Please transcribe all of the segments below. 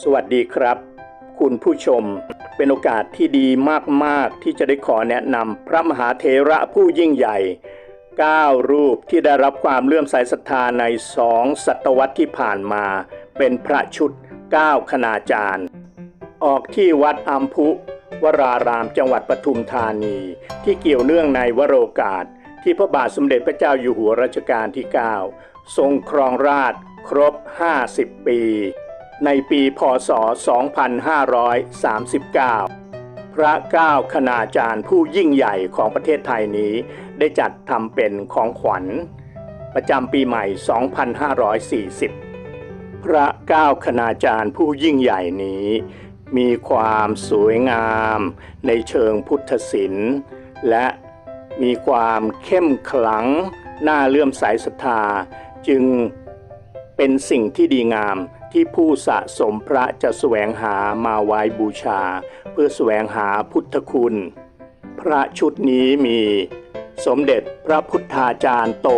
สวัสดีครับ คุณผู้ชม เป็นโอกาสที่ดีมากๆ ที่จะได้ขอแนะนำพระมหาเถระผู้ยิ่งใหญ่ 9 รูปที่ได้รับความเลื่อมใสศรัทธาในสองศตวรรษที่ผ่านมา เป็นพระชุด 9 คณาจารย์ ออกที่วัดอัมพุวรารามจังหวัดปทุมธานี ที่เกี่ยวเนื่องในวโรกาส ที่พระบาทสมเด็จพระเจ้าอยู่หัวรัชกาลที่ 9 ทรงครองราชครบ 50 ปี ในปีพศ 2539 พระเก้าคณาจารย์ผู้ยิ่งใหญ่ของประเทศไทยนี้ ได้จัดทำเป็นของขวัญ ประจำปีใหม่ 2540 พระเก้าคณาจารย์ผู้ยิ่งใหญ่นี้ มีความสวยงาม ในเชิงพุทธศิลป์และมีความเข้มขลัง น่าเลื่อมใสศรัทธา จึงเป็นสิ่งที่ดีงาม ที่ผู้สะสมพระจะแสวงหามาไว้บูชา เพื่อแสวงหาพุทธคุณ พระชุดนี้มี สมเด็จพระพุทธาจารย์โต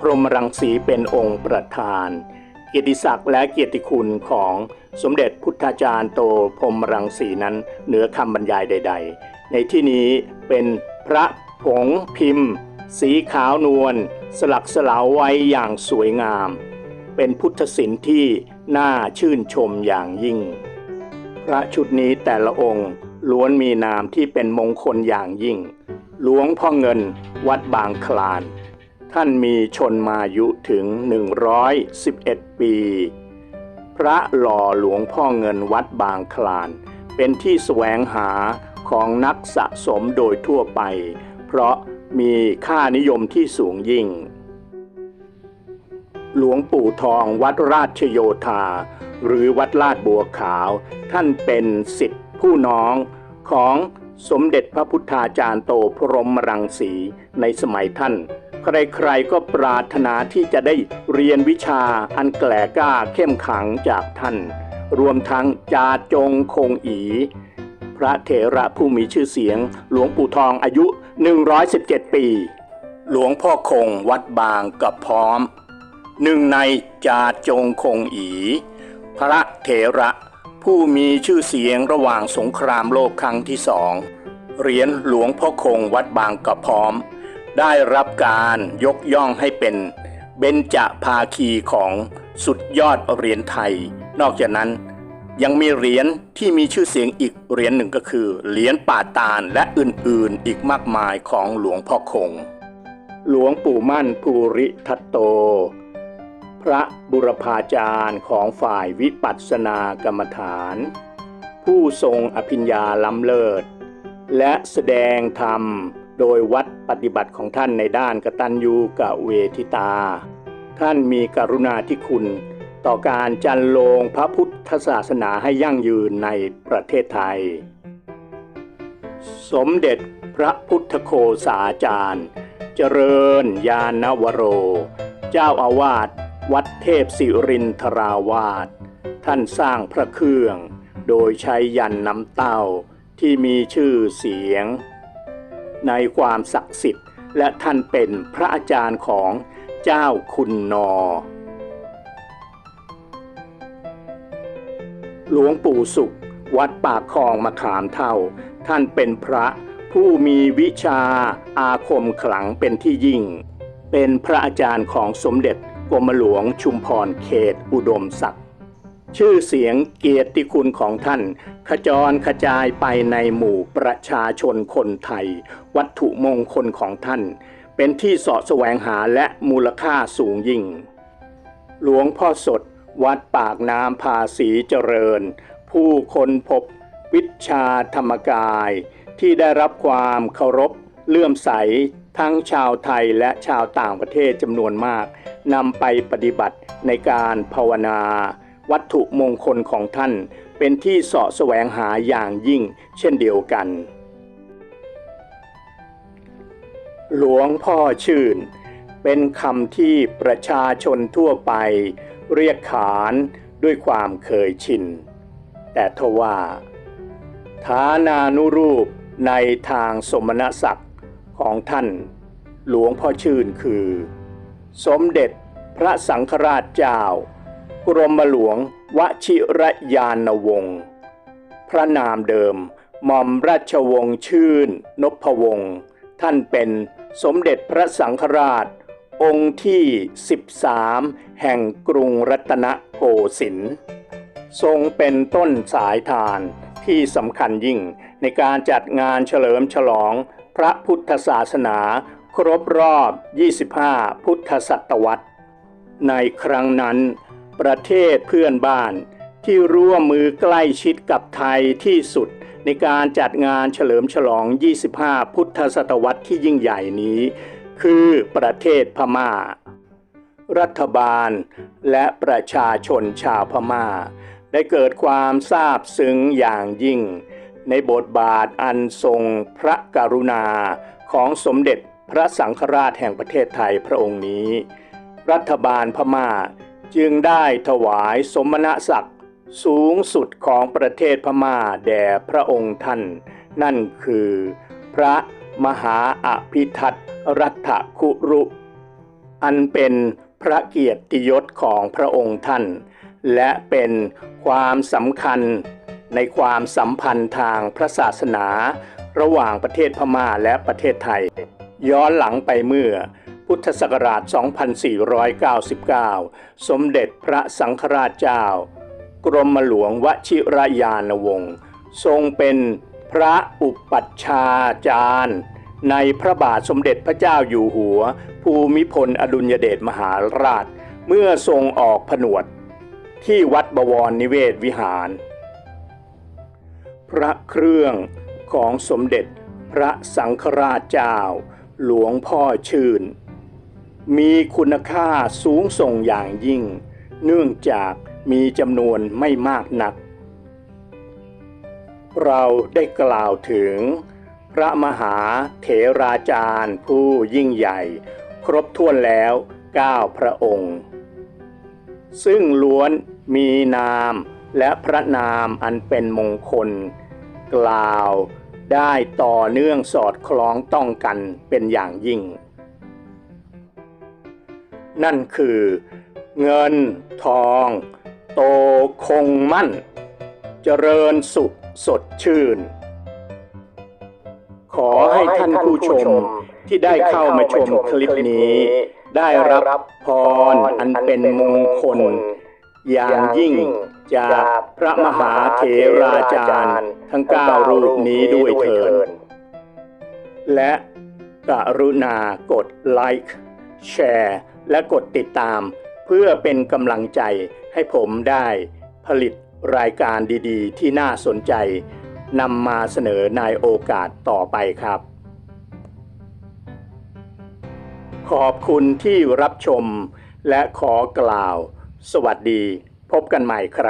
พรหมรังสีเป็นองค์ประธาน เกียรติศักดิ์และเกียรติคุณของสมเด็จพุทธาจารย์โตพรหมรังสีนั้นเหนือคำบรรยายใด ๆ ในที่นี้เป็นพระผงพิมพ์ สีขาวนวลสลักสลาวไว้อย่างสวยงาม เป็นพุทธศิลป์ที่ น่าชื่นชมอย่างยิ่ง พระชุดนี้แต่ละองค์ล้วนมีนามที่เป็นมงคลอย่างยิ่ง หลวงพ่อเงินวัดบางคลาน ท่านมีชนมายุถึง 111 ปี พระหล่อหลวงพ่อเงินวัดบางคลาน เป็นที่แสวงหาของนักสะสมโดยทั่วไป เพราะมีค่านิยมที่สูงยิ่ง หลวงปู่ทองวัดราชโยธา หรือวัดลาดบัวขาว ท่านเป็นสิทธิผู้น้องของสมเด็จพระพุทธาจารย์โตพรหมรังสีในสมัยท่าน ใครๆก็ปรารถนาที่จะได้เรียนวิชาอันแกล่กล้าเข้มขังจากท่าน รวมทั้งจาจงคงอี พระเถระผู้มีชื่อเสียง หลวงปู่ทองอายุ 117 ปี หลวงพ่อคงวัดบางกับพร้อม หนึ่งในจาจงคงอี พระเถระผู้มีชื่อเสียงระหว่างสงครามโลกครั้งที่สองเหรียญหลวงพ่อคงวัดบางกระพร้อม ได้รับการยกย่องให้เป็นเบญจภาคีของสุดยอดเหรียญไทย นอกจากนั้นยังมีเหรียญที่มีชื่อเสียงอีกเหรียญหนึ่งก็คือเหรียญป่าตาลและอื่นๆอีกมากมายของหลวงพ่อคง หลวงปู่มั่นภูริทัตโต ระบุรพาจารย์ของฝ่ายวิปัสสนากรรมฐาน ผู้ทรงอภิญญาล้ำเลิศ และแสดงธรรมโดยวัดปฏิบัติของท่านในด้านกตัญญูกะเวทิตา ท่านมีกรุณาธิคุณต่อการจันโลงพระพุทธศาสนาให้ยั่งยืนในประเทศไทย สมเด็จพระพุทธโคสาจารย์ เจริญยานวโร เจ้าอาวาส วัดเทพสิรินทราวาสท่านสร้างพระเครื่อง โดยใช้ยันน้ำเต้าที่มีชื่อเสียง ในความศักดิ์สิทธิ์และท่านเป็นพระอาจารย์ของเจ้าคุณนอ หลวงปู่สุข วัดปากคลองมะขามเท่า ท่านเป็นพระผู้มีวิชาอาคมขลังเป็นที่ยิ่ง เป็นพระอาจารย์ของสมเด็จ กรมหลวงชุมพรเขตอุดมศักดิ์ชื่อเสียงเกียรติคุณของท่าน ขจรขจายไปในหมู่ประชาชนคนไทย วัตถุมงคลของท่าน เป็นที่สาะแสวงหาและมูลค่าสูงยิ่ง หลวงพ่อสด วัดปากน้ำภาษีเจริญ ผู้คนพบวิชาธรรมกาย ที่ได้รับความเคารพเลื่อมใส ทั้งชาวไทยและชาวต่างประเทศจำนวนมากนำไปปฏิบัติในการภาวนา วัตถุมงคลของท่านเป็นที่เสาะแสวงหาอย่างยิ่งเช่นเดียวกัน หลวงพ่อชื่น เป็นคำที่ประชาชนทั่วไป เรียกขานด้วยความเคยชิน แต่ทว่า ฐานานุรูปในทางสมณศักดิ์ ของท่านหลวงพ่อชื่นคือ สมเด็จพระสังฆราชเจ้า กรมหลวงวชิรยานวงศ์พระนามเดิมหม่อมราชวงศ์ชื่น นพวงศ์ท่านเป็นสมเด็จพระสังฆราช องค์ที่ 13 แห่งกรุงรัตนโกสินทร์ทรงเป็นต้นสายทานที่สำคัญยิ่งในการจัดงานเฉลิมฉลอง พระพุทธศาสนา ครบรอบ 25 พุทธศตวรรษ ในครั้งนั้น ประเทศเพื่อนบ้านที่ร่วมมือใกล้ชิดกับไทยที่สุดในการจัดงานเฉลิมฉลอง 25 พุทธศตวรรษที่ยิ่งใหญ่นี้ คือประเทศพม่า รัฐบาลและประชาชนชาวพม่า ได้เกิดความซาบซึ้งอย่างยิ่ง ในบทบาทอันทรงพระกรุณาของสมเด็จพระสังฆราชแห่งประเทศไทยพระองค์นี้ รัฐบาลพม่าจึงได้ถวายสมณศักดิ์สูงสุดของประเทศพม่าแด่พระองค์ท่าน นั่นคือ พระมหาอภิทัตรัฐคุรุ อันเป็นพระเกียรติยศของพระองค์ท่าน และเป็นความสำคัญ ในความสัมพันธ์ทางพระศาสนา ระหว่างประเทศพม่าและประเทศไทย ย้อนหลังไปเมื่อพุทธศักราช 2499 สมเด็จพระสังฆราชเจ้า กรมหลวงวชิรยานวงศ์ทรงเป็นพระอุปัชฌาจารย์ในพระบาทสมเด็จพระเจ้าอยู่หัว ภูมิพลอดุลยเดชมหาราช เมื่อทรงออกผนวด ที่วัดบวรนิเวศวิหาร พระเครื่องของสมเด็จพระสังฆราชเจ้า หลวงพ่อชื่น มีคุณค่าสูงส่งอย่างยิ่ง เนื่องจากมีจำนวนไม่มากนัก เราได้กล่าวถึง พระมหาเถราจารย์ผู้ยิ่งใหญ่ ครบถ้วนแล้ว 9 พระองค์ ซึ่งล้วนมีนาม และพระนามอันเป็นมงคล กล่าวได้ต่อเนื่องสอดคล้องต้องกันเป็นอย่างยิ่ง นั่นคือ เงินทอง โตคงมั่น เจริญสุขสดชื่น ขอให้ท่านผู้ชมที่ได้เข้ามาชมคลิปนี้ ได้รับพรอันเป็นมงคล อย่างยิ่ง จากพระมหาเถราจารย์ทั้งเก้ารูปนี้ด้วยเถิดและกรุณากดไลค์แชร์และกดติดตาม เพื่อเป็นกำลังใจให้ผมได้ผลิตรายการดีๆ ที่น่าสนใจนำมาเสนอในโอกาสต่อไปครับ ขอบคุณที่รับชมและขอกล่าว สวัสดี พบกันใหม่ครับ